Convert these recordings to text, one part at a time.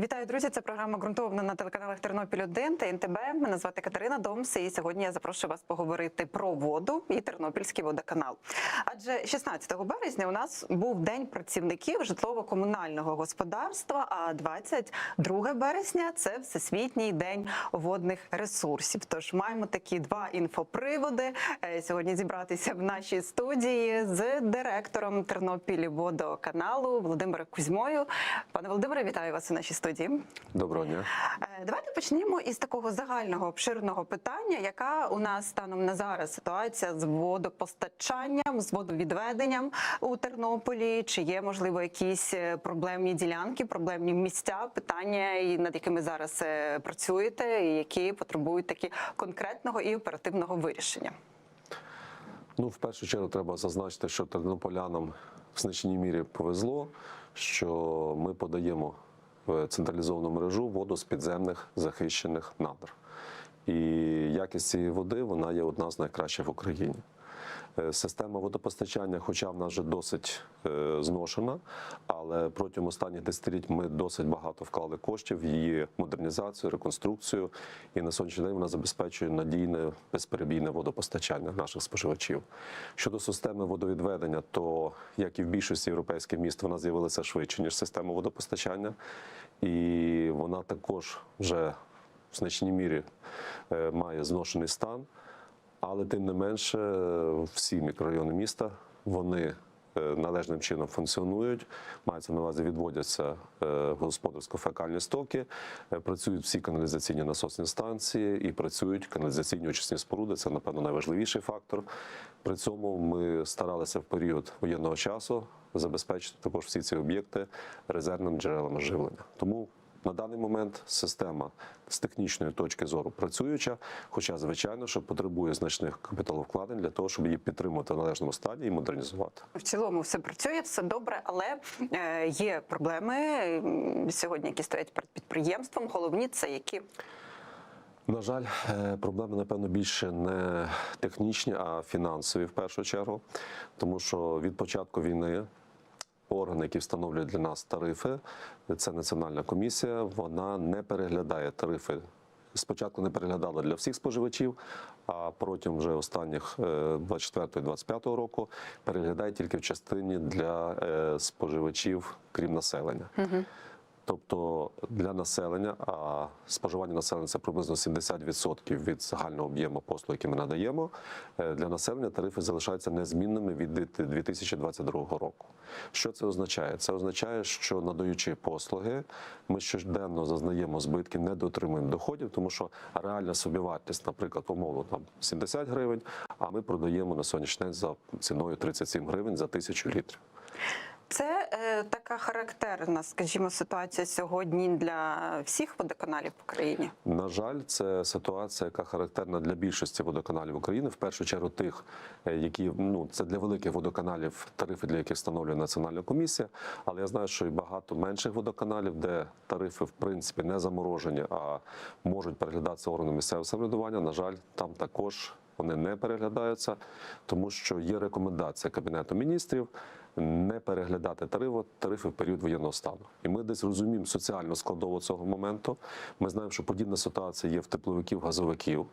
Вітаю, друзі! Це програма ґрунтовно на телеканалах Тернопіль 1 та НТБ. Мене звати Катерина Домс, і сьогодні я запрошую вас поговорити про воду і Тернопільський водоканал. Адже 16 березня у нас був день працівників житлово-комунального господарства. А 22 березня це всесвітній день водних ресурсів. Тож маємо такі два інфоприводи е, сьогодні зібратися в нашій студії з директором Тернопіль водоканалу Володимиром Кузьмою. Пане Володимире, вітаю вас у нашій студії. Доброго дня. Е, Давайте почнемо із такого загального обширного питання, яка у нас станом на зараз ситуація з водопостачанням, з водовідведенням у Тернополі. Чи є можливо якісь е, проблемні ділянки, проблемні місця, питання, над якими зараз е, працюєте, і які потребують такі конкретного і оперативного вирішення? Ну, в першу чергу треба зазначити, що тернополянам в значній мірі повезло, що ми подаємо в централізовану мережу воду з підземних захищених надр. І якість цієї води вона є одна з найкращих в Україні. Е, Система водопостачання, хоча в нас вже досить е, зношена, але протягом останніх десятиліть ми досить багато вклали коштів в її модернізацію, реконструкцію, і на сьогоднішній день вона забезпечує надійне безперебійне водопостачання наших споживачів. Щодо системи водовідведення, то як і в більшості європейських міст, вона з'явилася швидше ніж система водопостачання, і вона також вже в значній мірі е, має зношений стан. Але тим не менше, всі мікрорайони міста вони е, належним чином функціонують. Мається на увазі, відводяться е, господарсько-фекальні стоки, е, працюють всі каналізаційні насосні станції і працюють каналізаційні очисні споруди. Це, напевно, найважливіший фактор. При цьому ми старалися в період воєнного часу забезпечити також всі ці об'єкти резервним джерелами живлення. Тому на даний момент система з технічної точки зору працююча, хоча, звичайно, що потребує значних капіталовкладень для того, щоб її підтримувати в належному стані і модернізувати. В цілому все працює, все добре, але е, є проблеми сьогодні, які стоять перед підприємством. Головні це які На жаль, е, проблеми напевно більше не технічні, а фінансові в першу чергу, тому що від початку війни. Органи, які встановлюють для нас тарифи, це національна комісія. Вона не переглядає тарифи. Спочатку не переглядала для всіх споживачів, а протягом вже останніх 24-25 року переглядає тільки в частині для е, споживачів, крім населення. Тобто для населення, а споживання населення це приблизно 70% від загального об'єму послуг, які ми надаємо. е, Для населення тарифи залишаються незмінними від 2022 року. Що це означає? Це означає, що надаючи послуги, ми щоденно зазнаємо збитки, не дотримуємо доходів, тому що реальна собівартість, наприклад, умовно там 70 гривень, а ми продаємо на сьогоднішній день за ціною 37 гривень за тисячу літрів. Це е, така характерна, скажімо, ситуація сьогодні для всіх водоканалів в країні. На жаль, це ситуація, яка характерна для більшості водоканалів України. В першу чергу тих, е, які ну це для великих водоканалів, тарифи для яких встановлює національна комісія. Але я знаю, що і багато менших водоканалів, де тарифи в принципі не заморожені, а можуть переглядатися органами місцевого самоврядування. На жаль, там також вони не переглядаються, тому що є рекомендація Кабінету міністрів не переглядати тарифи, тарифи в період воєнного стану. І ми десь розуміємо соціальну складову цього моменту. Ми знаємо, що подібна ситуація є в тепловиків, газовиків,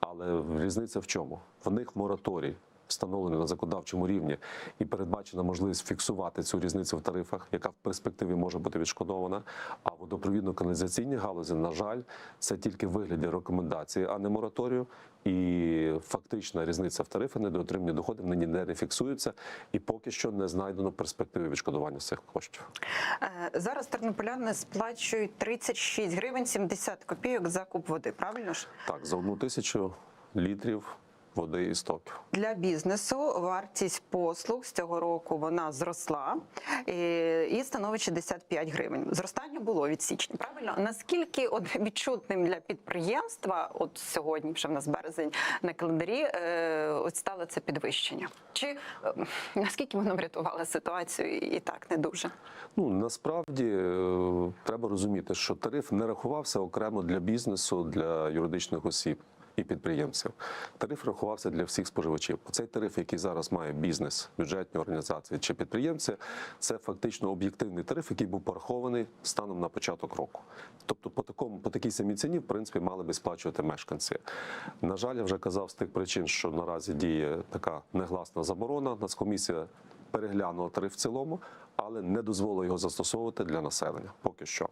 але різниця в чому? В них мораторій. Встановлений на законодавчому рівні і передбачена можливість фіксувати цю різницю в тарифах, яка в перспективі може бути відшкодована. А водопровідно-каналізаційні галузі, на жаль, це тільки в вигляді рекомендації, а не мораторію. І фактична різниця в тарифах недоотримані доходи нині не фіксуються, і поки що не знайдено перспективи відшкодування цих коштів. Е, Зараз тернополяни сплачують 36 гривень 70 копійок за куб води. Правильно ж Так, за одну тисячу літрів води і стоків. для бізнесу вартість послуг з цього року вона зросла е, і становить 65 гривень. Зростання було від січня. Правильно наскільки от відчутним для підприємства, от сьогодні, вже в нас березень на календарі, е, от стало це підвищення? Чи е, наскільки воно врятувало ситуацію і так не дуже? Ну насправді треба розуміти, що тариф не рахувався окремо для бізнесу, для юридичних осіб. І підприємців. Тариф рахувався для всіх споживачів. Цей тариф, який зараз має бізнес, бюджетні організації чи підприємці, це фактично об'єктивний тариф, який був порахований станом на початок року. Тобто, по такому по такій самій ціні, в принципі, мали би сплачувати мешканці. На жаль, я вже казав з тих причин, що наразі діє така негласна заборона. Нацкомісія переглянула тариф в цілому, але не дозволила його застосовувати для населення поки що.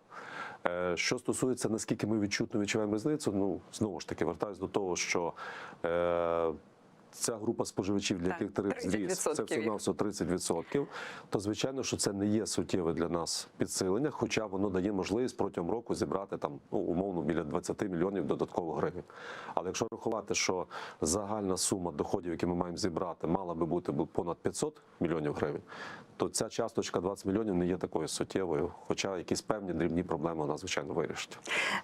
Е, Що стосується наскільки ми відчутно відчуваємо різницю, ну знову ж таки вертаюсь до того, що е, ця група споживачів, для яких тариф зріс, це 30% все на все 30%, то звичайно, що це не є суттєве для нас підсилення, хоча воно дає можливість протягом року зібрати там ну, умовно біля 20 мільйонів додаткових гривень. Але якщо рахувати, що загальна сума доходів, які ми маємо зібрати, мала би бути понад 500 мільйонів гривень, то ця часточка 20 мільйонів не є такою суттєвою, хоча якісь певні дрібні проблеми вона звичайно вирішить.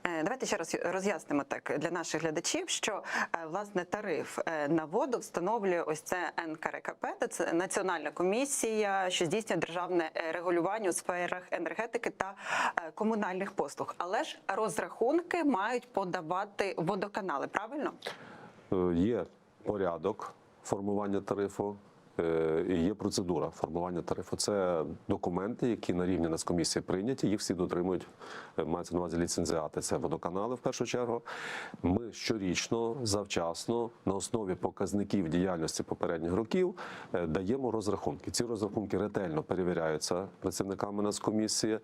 Е, Давайте ще раз роз'яснимо так для наших глядачів, що е, власне тариф е, на воду встановлює ось це НКРКП, це Національна комісія, що здійснює державне е, регулювання у сферах енергетики та е, комунальних послуг. Але ж розрахунки мають подавати водоканали, правильно? Е, Є порядок формування тарифу. Е, є процедура формування тарифу. Це документи, які на рівні Нацкомісії прийняті. Їх всі дотримують. е, Мається на увазі ліцензіати. Це водоканали в першу чергу. Ми щорічно, завчасно, на основі показників діяльності попередніх років е, даємо розрахунки. Ці розрахунки ретельно перевіряються працівниками Нацкомісії.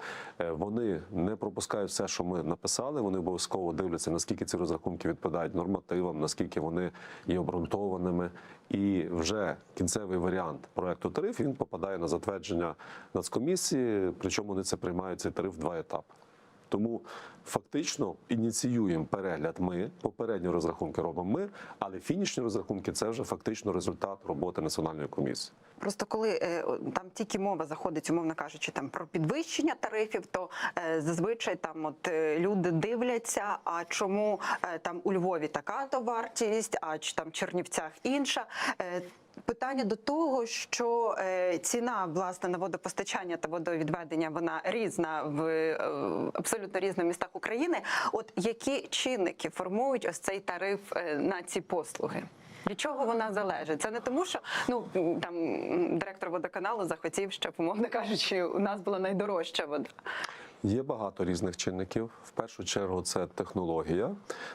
Вони не пропускають все, що ми написали. Вони обов'язково дивляться, наскільки ці розрахунки відповідають нормативам, наскільки вони є обґрунтованими. І вже кінцевий варіант проекту тариф він попадає на затвердження Нацкомісії, причому вони це приймають цей тариф в два етапи. Тому фактично ініціюємо перегляд ми, попередні розрахунки робимо ми, але фінішні розрахунки це вже фактично результат роботи національної комісії. Просто коли е, там тільки мова заходить, умовно кажучи, там про підвищення тарифів, то е, зазвичай там от е, люди дивляться, а чому там у Львові така то вартість, а чи там в Чернівцях інша. Питання до того, що е, ціна власне на водопостачання та водовідведення вона різна в е, абсолютно різних містах України. От які чинники формують ось цей тариф е, на ці послуги? Від чого вона залежить? Це не тому, що ну там директор водоканалу захотів, щоб, умовно кажучи, у нас була найдорожча вода. Є багато різних чинників. В першу чергу це технологія,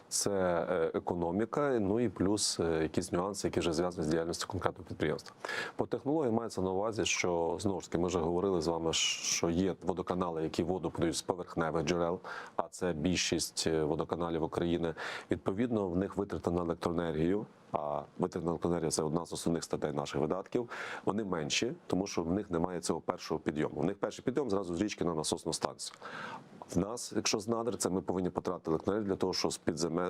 це е, економіка, ну і плюс е, якісь нюанси, які вже зв'язані з діяльністю конкретного підприємства. По технології мається на увазі, що знову ж таки ми вже говорили з вами, що є водоканали, які воду подають з поверхневих джерел, а це більшість е, водоканалів України. Відповідно, в них витрати на електроенергію. А витрати на це одна з основних статей наших видатків. Вони менші, тому що в них немає цього першого підйому. В них перший підйом зразу з річки на насосну станцію. В нас, якщо з надр, це ми повинні потратити електроенергію для того, щоб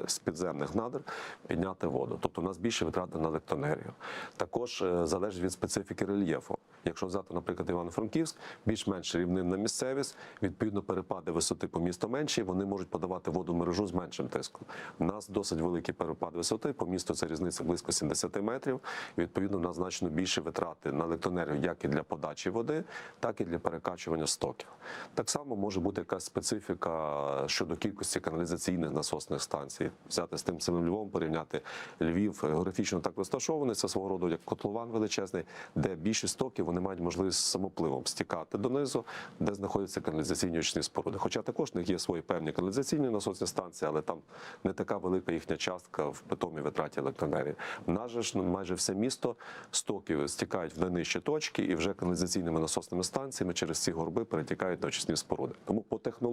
з, підземних надр підняти воду. Тобто у нас більше витрати на електроенергію. Також е, залежить від специфіки рельєфу. Якщо взяти, наприклад, Івано-Франківськ, більш-менш рівнинна місцевість, відповідно, перепади висоти по місту менші, вони можуть подавати воду в мережу з меншим тиском. У нас досить великий перепад висоти, по місту це різниця близько 70 метрів. Відповідно, у нас значно більше витрати на електроенергію як і для подачі води, так і для перекачування стоків. Так само може бути якась специфіка щодо кількості каналізаційних насосних станцій. Взяти з тим самим Львовом, порівняти Львів географічно так розташований, це свого роду як котлован величезний, де більшість стоків вони мають можливість самопливом стікати донизу, де знаходяться каналізаційні очисні споруди. Хоча також в них є свої певні каналізаційні насосні станції, але там не така велика їхня частка в питомій витраті електроенергії. В нас же ж ну, майже все місто стоків стікають в найнижчі точки і вже каналізаційними насосними станціями через ці горби перетікають на очисні споруди. Тому по технології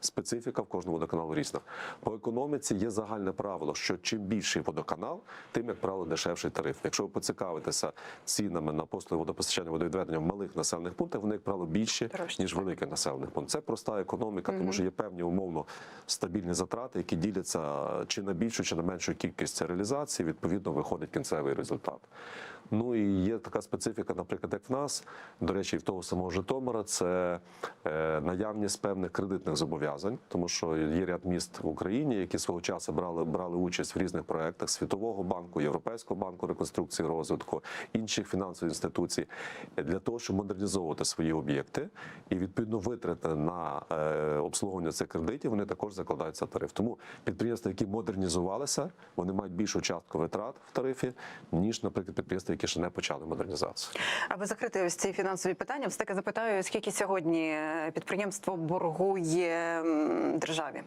специфіка в кожному водоканалу різна. По економіці є загальне правило, що чим більший водоканал, тим як правило дешевший тариф. Якщо ви поцікавитеся цінами на послуги водопостачання водовідведення в малих населених пунктах, вони як правило більші ніж так. великих населених пунктів. Це проста економіка, тому що є певні умовно стабільні затрати, які діляться чи на більшу, чи на меншу кількість реалізації. Відповідно, виходить кінцевий результат. Ну і є така специфіка, наприклад, як в нас, до речі, і в того самого Житомира, це е, наявність певних кредитних зобов'язань, тому що є ряд міст в Україні, які свого часу брали, брали участь в різних проєктах Світового банку, Європейського банку реконструкції розвитку, інших фінансових інституцій е, для того, щоб модернізовувати свої об'єкти і відповідно витрати на е, обслуговування цих кредитів, вони також закладаються в тариф. Тому підприємства, які модернізувалися, вони мають більшу частку витрат в тарифі, ніж, наприклад, підприємства, які ще не почали модернізацію. Аби закрити ось ці фінансові питання, все таки запитаю, скільки сьогодні е, підприємство боргує державі?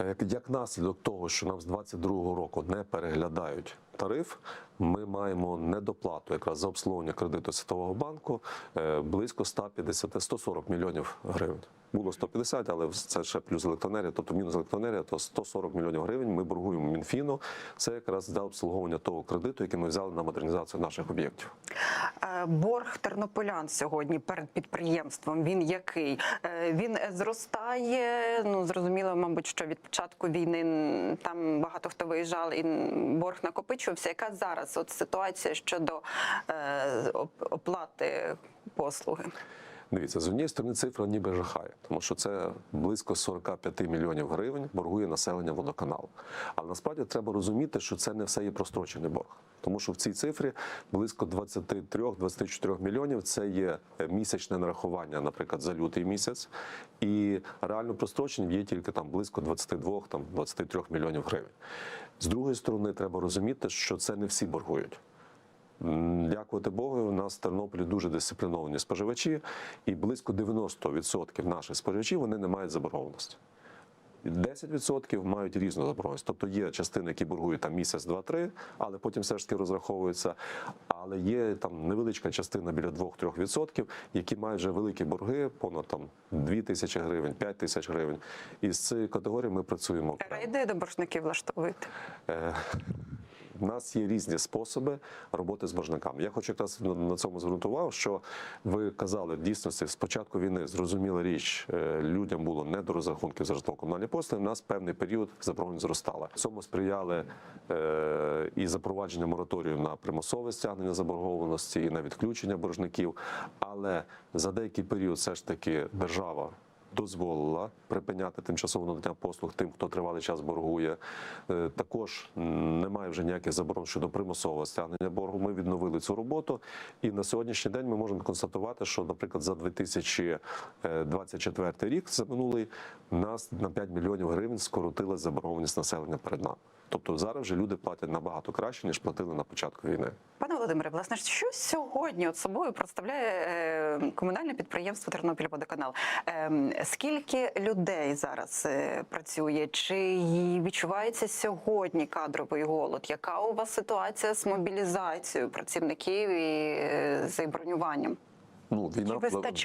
Е, Як, як наслідок того, що нам з 22-го року не переглядають тариф, ми маємо недоплату якраз за обслуговування кредиту Світового банку е, близько 150-140 мільйонів гривень. Було 150, але це ще плюс електроенергія, тобто мінус електроенергія, то 140 мільйонів гривень ми боргуємо Мінфіну. Це якраз за обслуговування того кредиту, який ми взяли на модернізацію наших об'єктів. Е, Борг тернополян сьогодні перед підприємством. Він який? Е, Він зростає. Ну зрозуміло, мабуть, що від початку війни там багато хто виїжджав і борг накопичувався. Яка зараз от ситуація щодо е, оплати послуги? Дивіться, з однієї сторони цифра ніби жахає, тому що це близько 45 мільйонів гривень боргує населення водоканалу. Але насправді треба розуміти, що це не все є прострочений борг. Тому що в цій цифрі близько 23-24 мільйонів це є е, місячне нарахування, наприклад, за лютий місяць, і реально прострочень є тільки там близько 22 там 23 мільйонів гривень. З другої сторони, треба розуміти, що це не всі боргують. М, Дякувати Богу, у нас в Тернополі дуже дисципліновані споживачі, і близько 90% наших споживачів вони не мають заборгованості. 10% мають різну заборгованість. Тобто є частини, які боргують там місяць, два-три, але потім все ж таки розраховуються. Але є там невеличка частина біля 2-3%, які мають вже великі борги, понад там 2 тисячі гривень, 5 тисяч гривень. І з цієї категорії ми працюємо. Рейди до боржників влаштовуєте? У нас є різні способи роботи з боржниками. Я хочу якраз на- цьому увагу, що ви казали в дійсності з початку війни зрозуміла річ, е, людям було не до розрахунків за житлово-комунальні послуги. У нас певний період заборгованість зростала. Цьому сприяли е, і запровадження мораторію на примусове стягнення заборгованості, і на відключення боржників. Але за деякий період все ж таки держава дозволила припиняти тимчасово надання послуг тим, хто тривалий час боргує. Е, Також немає вже ніяких заборон щодо примусового стягнення боргу. Ми відновили цю роботу, і на сьогоднішній день ми можемо констатувати, що, наприклад, за 2024 рік, за минулий, нас на 5 мільйонів гривень скоротила заборгованість населення перед нами. Тобто зараз вже люди платять набагато краще ніж платили на початку війни. Пане Володимире, власне, що сьогодні от собою представляє е, комунальне підприємство Тернопільводоканал? Ем, Скільки людей зараз е, працює? Чи відчувається сьогодні кадровий голод? Яка у вас ситуація з мобілізацією працівників і е, з бронюванням? Ну, війна,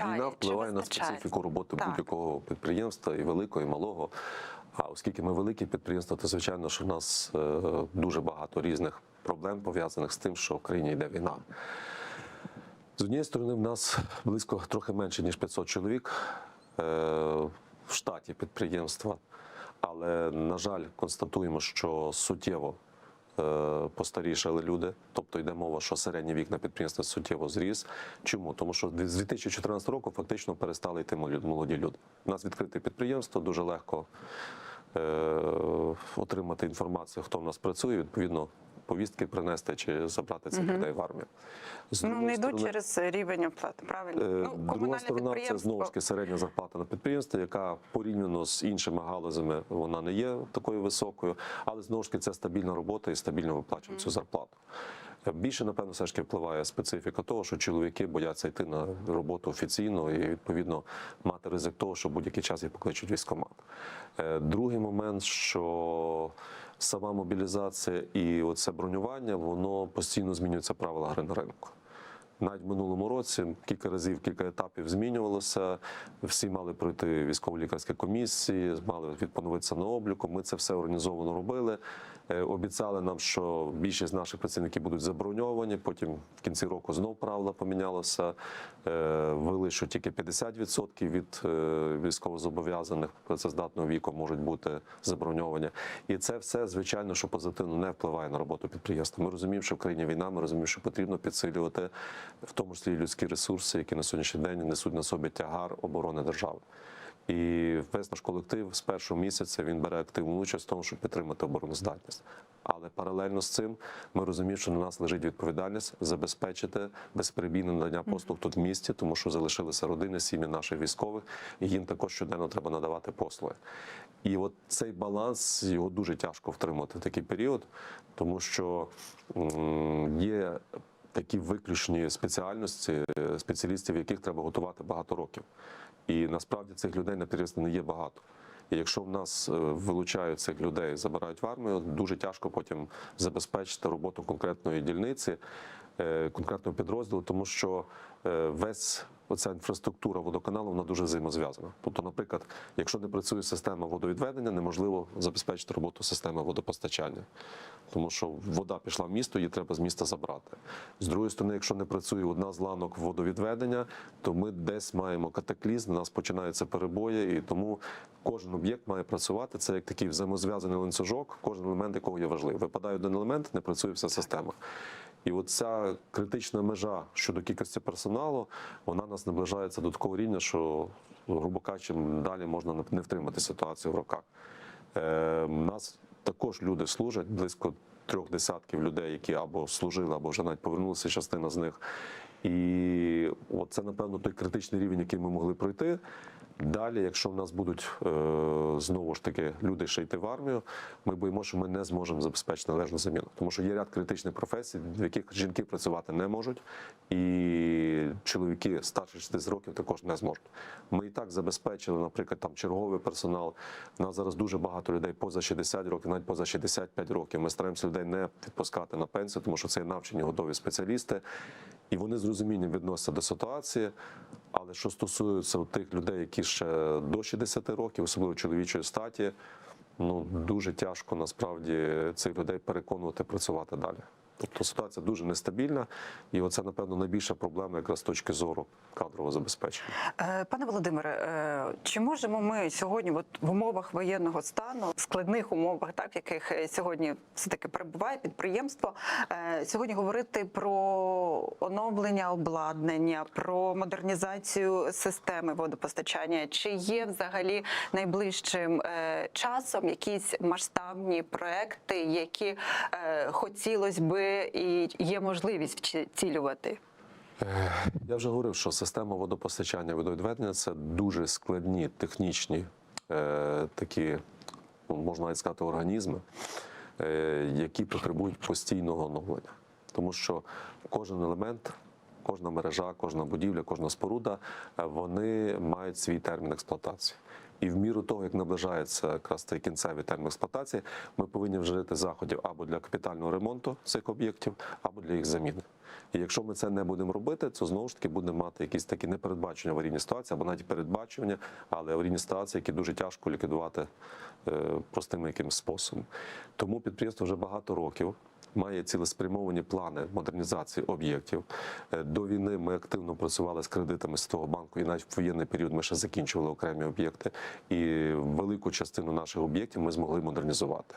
війна впливає на специфіку роботи Так. будь-якого підприємства, і великого, і малого. А оскільки ми великі підприємства, то звичайно, що в нас е, дуже багато різних проблем пов'язаних з тим, що в країні йде війна. З однієї сторони, в нас близько трохи менше ніж 500 чоловік е, в штаті підприємства, але на жаль, констатуємо, що суттєво постарішали люди. Тобто йде мова, що середній вік на підприємстві суттєво зріс. Чому? Тому що з 2014 року фактично перестали йти молоді молоді люди. У нас відкрите підприємство, дуже легко е, отримати інформацію, хто в нас працює, відповідно. Повістки принести чи забрати цих людей в армію. З Ну не йдуть через рівень оплати. Правильно? Е, Ну, Друга сторона це знову ж таки середня зарплата на підприємстві, яка порівняно з іншими галузями вона не є такою високою, але знову ж таки це стабільна робота і стабільно виплачуємо цю зарплату. Е, Більше, напевно, все ж таки впливає специфіка того, що чоловіки бояться йти на роботу офіційно і відповідно мати ризик того, що будь-який час їх покличуть в військкомат. Е, Другий момент, що сама мобілізація і оце бронювання, воно постійно змінюється правила гри на ринку. Навіть в минулому році кілька разів, кілька етапів змінювалося. Всі мали пройти військово-лікарські комісії, мали відпоновитися на обліку. Ми це все організовано робили. Е, Обіцяли нам, що більшість наших працівників будуть заброньовані. Потім в кінці року знов правило помінялося. Е, Ввели, що тільки 50% від е, військовозобов'язаних працездатного віку можуть бути заброньовані. І це все, звичайно, що позитивно не впливає на роботу підприємства. Ми розуміємо, що в країні війна, ми розуміємо, що потрібно підсилювати в тому числі людські ресурси, які на сьогоднішній день несуть на собі тягар оборони держави. І весь наш колектив з першого місяця він бере активну участь в тому, щоб підтримати обороноздатність. Але паралельно з цим ми розуміємо, що на нас лежить відповідальність забезпечити безперебійне надання послуг тут в місті, тому що залишилися родини, сім'ї наших військових, і їм також щоденно треба надавати послуги. І от цей баланс його дуже тяжко втримати в такий період, тому що є такі виключні спеціальності, е, спеціалістів, яких треба готувати багато років. І насправді цих людей на підприємстві не є багато. І якщо в нас е, вилучають цих людей, забирають в армію, дуже тяжко потім забезпечити роботу конкретної дільниці, е, конкретного підрозділу, тому що е, весь оця інфраструктура водоканалу вона дуже взаємозв'язана. Тобто, наприклад, якщо не працює система водовідведення, неможливо забезпечити роботу системи водопостачання, тому що вода пішла в місто, її треба з міста забрати. З другої сторони, якщо не працює одна з ланок водовідведення, то ми десь маємо катаклізм, у нас починаються перебої, і тому кожен об'єкт має працювати. Це як такий взаємозв'язаний ланцюжок, кожен елемент якого є важливий. Випадає один елемент, не працює вся система. І от ця критична межа щодо кількості персоналу, вона нас наближається до такого рівня, що, грубо кажучи, далі можна не- втримати ситуацію в руках. Е, нас також люди служать, близько трьох десятків людей, які або служили, або вже навіть повернулися, частина з них. І от це, напевно, той критичний рівень, який ми могли пройти. Далі, якщо в нас будуть е, знову ж таки люди ще йти в армію, ми боїмо, що ми не зможемо забезпечити належну заміну. Тому що є ряд критичних професій, в яких жінки працювати не можуть, і чоловіки старше 60 років також не зможуть. Ми і так забезпечили, наприклад, там черговий персонал. У нас зараз дуже багато людей поза 60 років, навіть поза 65 років. Ми стараємося людей не відпускати на пенсію, тому що це є навчені готові спеціалісти, і вони з розумінням відносяться до ситуації. Але що стосується тих людей, які ще до 60 років, особливо чоловічої статі, ну дуже тяжко насправді цих людей переконувати працювати далі. Тобто ситуація дуже нестабільна, і оце, напевно, найбільша проблема якраз з точки зору кадрового забезпечення. Е, Пане Володимире, е, чи можемо ми сьогодні, от в умовах воєнного стану, складних умовах, так яких е, сьогодні все таки перебуває підприємство, сьогодні говорити про оновлення обладнання, про модернізацію системи водопостачання? Чи є взагалі найближчим часом якісь масштабні проекти, які е, хотілося і є можливість втілювати? Я вже говорив, що система водопостачання водовідведення це дуже складні технічні е, такі, ну, можна навіть сказати, організми, е, які потребують постійного оновлення. Тому що кожен елемент, кожна мережа, кожна будівля, кожна споруда, е, вони мають свій термін експлуатації. І в міру того, як наближається якраз цей кінцевий термін експлуатації, ми повинні вжити заходів або для капітального ремонту цих об'єктів, або для їх заміни. І якщо ми це не будемо робити, то знову ж таки буде мати якісь такі непередбачені аварійні ситуації, або навіть передбачування, але аварійні ситуації, які дуже тяжко ліквідувати е, простим якимось способом. Тому підприємство вже багато років. Має цілеспрямовані плани модернізації об'єктів. Е, До війни ми активно працювали з кредитами з того банку, і навіть в воєнний період ми ще закінчували окремі об'єкти. І велику частину наших об'єктів ми змогли модернізувати.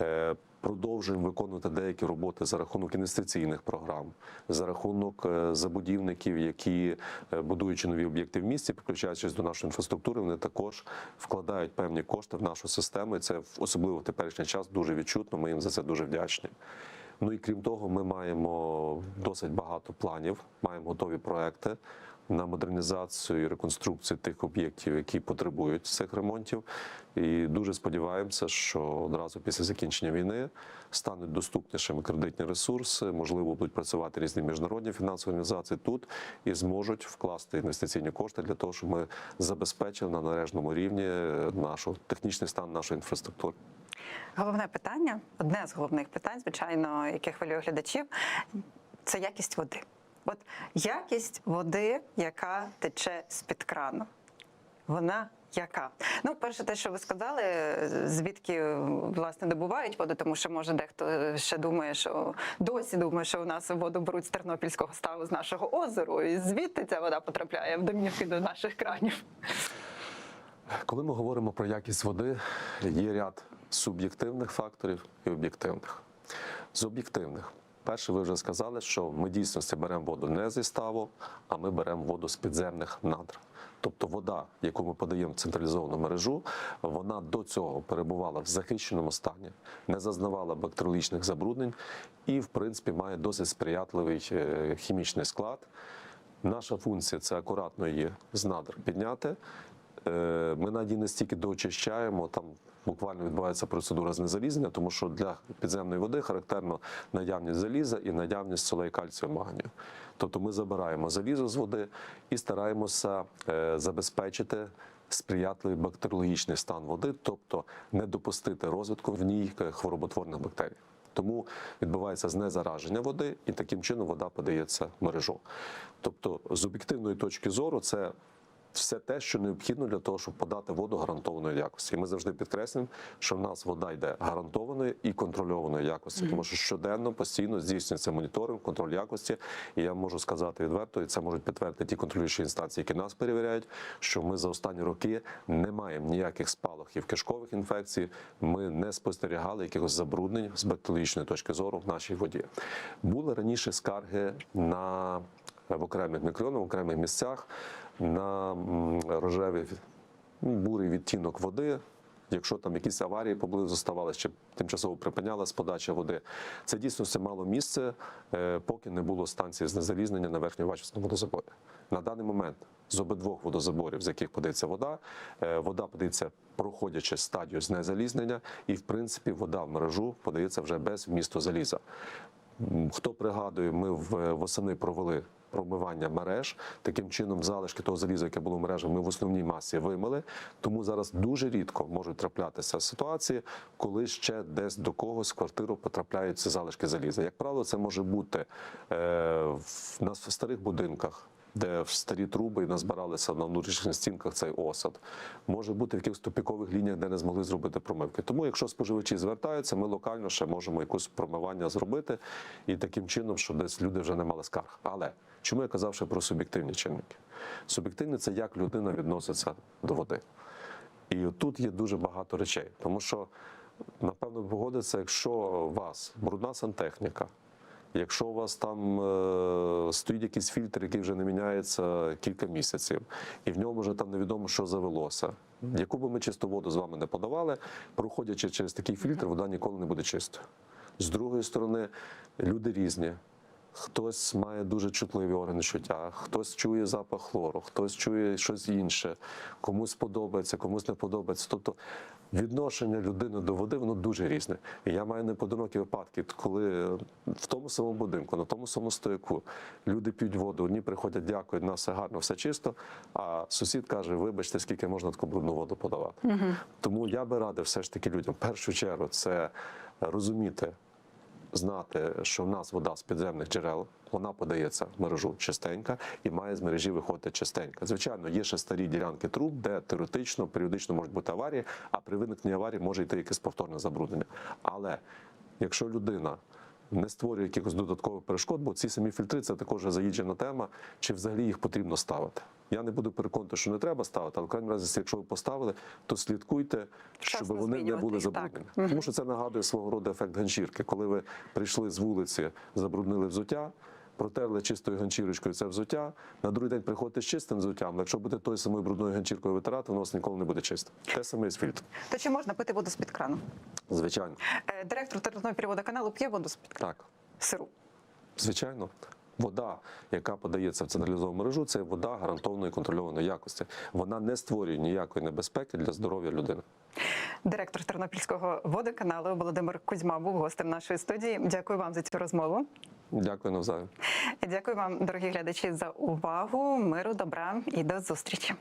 Е, Продовжуємо виконувати деякі роботи за рахунок інвестиційних програм, за рахунок е, забудівників, які е, будуючи нові об'єкти в місті, підключаючись до нашої інфраструктури, вони також вкладають певні кошти в нашу систему. І це особливо в теперішній час дуже відчутно. Ми їм за це дуже вдячні. Ну і крім того, ми маємо досить багато планів, маємо готові проекти на модернізацію і реконструкцію тих об'єктів, які потребують цих ремонтів. І дуже сподіваємося, що одразу після закінчення війни стануть доступнішими кредитні ресурси, можливо, будуть працювати різні міжнародні фінансові організації тут і зможуть вкласти інвестиційні кошти для того, щоб ми забезпечили на належному рівні нашу технічний стан нашої інфраструктури. Головне питання, одне з головних питань, звичайно, яке хвилює глядачів, це якість води. От якість води, яка тече з-під крану, вона Яка? Ну, перше, те, що ви сказали, звідки власне добувають воду, тому що може дехто ще думає, що досі думає, що у нас воду беруть з Тернопільського ставу з нашого озеру, і звідти ця вода потрапляє в домівки до наших кранів. Коли ми говоримо про якість води, є ряд суб'єктивних факторів і об'єктивних. З об'єктивних, перше, ви вже сказали, що ми дійсності беремо воду не зі ставу, а ми беремо воду з підземних надр. Тобто вода, яку ми подаємо в централізовану мережу, вона до цього перебувала в захищеному стані, не зазнавала бактеріологічних забруднень і, в принципі, має досить сприятливий е, хімічний склад. Наша функція це акуратно її з надр підняти. Е, Ми навіть не стільки доочищаємо, там буквально відбувається процедура знезалізнення, тому що для підземної води характерно наявність заліза і наявність солей кальцію магнію. Тобто ми забираємо залізо з води і стараємося е, забезпечити сприятливий бактеріологічний стан води, тобто не допустити розвитку в ній хвороботворних бактерій. Тому відбувається знезараження води, і таким чином вода подається мережу. Тобто, з об'єктивної точки зору, це все те, що необхідно для того, щоб подати воду гарантованої якості. І ми завжди підкреслюємо, що в нас вода йде гарантованої і контрольованої якості, тому що щоденно постійно здійснюється моніторинг, контроль якості. І я можу сказати відверто, і це можуть підтвердити ті контролюючі інстанції, які нас перевіряють, що ми за останні роки не маємо ніяких спалахів кишкових інфекцій. Ми не спостерігали якихось забруднень з бактеріологічної точки зору в нашій воді. Були раніше скарги на в окремих мікрорайонах, в окремих місцях на рожевий ну, бурий відтінок води. Якщо там якісь аварії поблизу ставалися, чи тимчасово припинялась подача води, це дійсно все мало місце, е, поки не було станції знезалізнення на верхньовачесному водозаборі. На даний момент з обидвох водозаборів, з яких подається вода, е, вода подається, проходячи стадію знезалізнення, і в принципі вода в мережу подається вже без вмісту заліза. Хто пригадує, ми в восени провели промивання мереж. Таким чином, залишки того заліза, яке було в мережах, ми в основній масі вимили. Тому зараз дуже рідко можуть траплятися ситуації, коли ще десь до когось в квартиру потрапляють ці залишки заліза. Як правило, це може бути е, в в старих будинках. Де в старі труби назбиралися на внутрішніх стінках цей осад, може бути в якихось тупікових лініях, де не змогли зробити промивки. Тому, якщо споживачі звертаються, ми локально ще можемо якусь промивання зробити і таким чином, що десь люди вже не мали скарг. Але чому я казав ще про суб'єктивні чинники? Суб'єктивні це як людина відноситься до води. І тут є дуже багато речей, тому що напевно погодиться, якщо у вас брудна сантехніка. Якщо у вас там е, стоїть якийсь фільтр, який вже не міняється кілька місяців, і в ньому вже там невідомо, що завелося. Яку би ми чисту воду з вами не подавали, проходячи через такий фільтр, вода ніколи не буде чистою. З другої сторони, люди різні. Хтось має дуже чутливі органи чуття, хтось чує запах хлору, хтось чує щось інше, комусь подобається, комусь не подобається. Тобто відношення людини до води воно дуже різне. І я маю неподинокі випадки, коли в тому самому будинку, на тому самому стояку люди п'ють воду, одні приходять, дякують, на все гарно, все чисто. А сусід каже: вибачте, скільки можна таку брудну воду подавати. Тому я би радив все ж таки людям в першу чергу це розуміти знати, що в нас вода з підземних джерел, вона подається в мережу чистенька і має з мережі виходити чистенька. Звичайно, є ще старі ділянки труб, де теоретично періодично можуть бути аварії, а при виникненні аварії може йти якесь повторне забруднення. Але якщо людина не створює якихось додаткових перешкод, бо ці самі фільтри це також заїджена тема, чи взагалі їх потрібно ставити. Я не буду переконати, що не треба ставити, але в крайньому разі, якщо ви поставили, то слідкуйте, щоб вони не були їх, так. забруднені. Тому що це нагадує свого роду ефект ганчірки. Коли ви прийшли з вулиці, забруднили взуття, протерли чистою ганчірочкою це взуття. На другий день приходите з чистим взуттям. але Якщо будете тою самою брудною ганчіркою витирати, воно у вас ніколи не буде чисте. Те саме і з фільтром. То чи можна пити воду з під крану? Звичайно, Е, Директор Тернопільводоканалу п'є воду з під крану? так. Сиру. Звичайно. Вода, яка подається в централізовану мережу, це вода гарантованої контрольованої якості. Вона не створює ніякої небезпеки для здоров'я людини. Директор Тернопільського водоканалу Володимир Кузьма був гостем нашої студії. Дякую вам за цю розмову. Дякую навзаєм. Дякую вам, дорогі глядачі, за увагу. Миру, добра і до зустрічі.